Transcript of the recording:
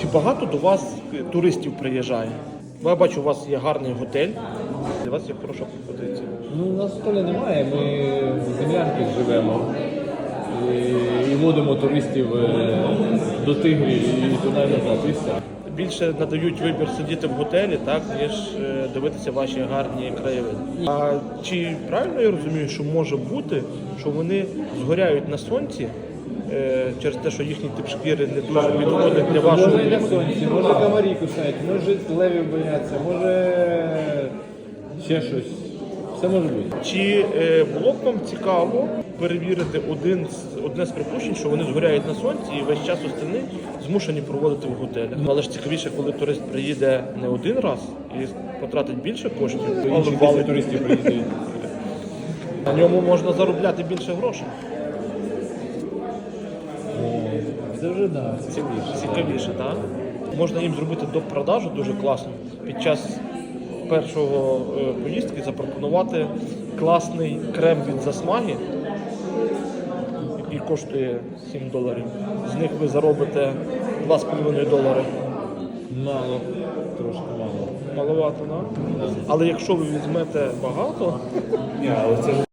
Чи багато до вас туристів приїжджає? Бо я бачу, у вас є гарний готель, у вас є хороша пропозиція. Ну, у нас готелю немає, ми в землянки живемо і, і водимо туристів е, до тигрів і туди назад, і все. Більше надають вибір сидіти в готелі, так, ніж е, дивитися ваші гарні краєвиди. А чи правильно я розумію, що може бути, що вони згоряють на сонці через те, що їхній тип шкіри не дуже підходить для вашого Може сонці, може комарі кусають, може левів бояться, може ще щось. Все може бути. Чи е, було б вам цікаво перевірити один з одне з припущень, що вони згоряють на сонці і весь час остальні змушені проводити в готелях? Але ж цікавіше, коли турист приїде не один раз і потратить більше коштів, але Інші туристів приїздять. на ньому можна заробляти більше грошей. Це вже да, цікавіше. Цікавіше, так? Можна їм зробити допродажу дуже класно. Під час першого е, поїздки запропонувати класний крем від засмаги, який коштує 7 доларів. З них ви заробите 2,5 долари. Мало, трошки мало. Маловато, так? Але якщо ви візьмете багато, Ні, але це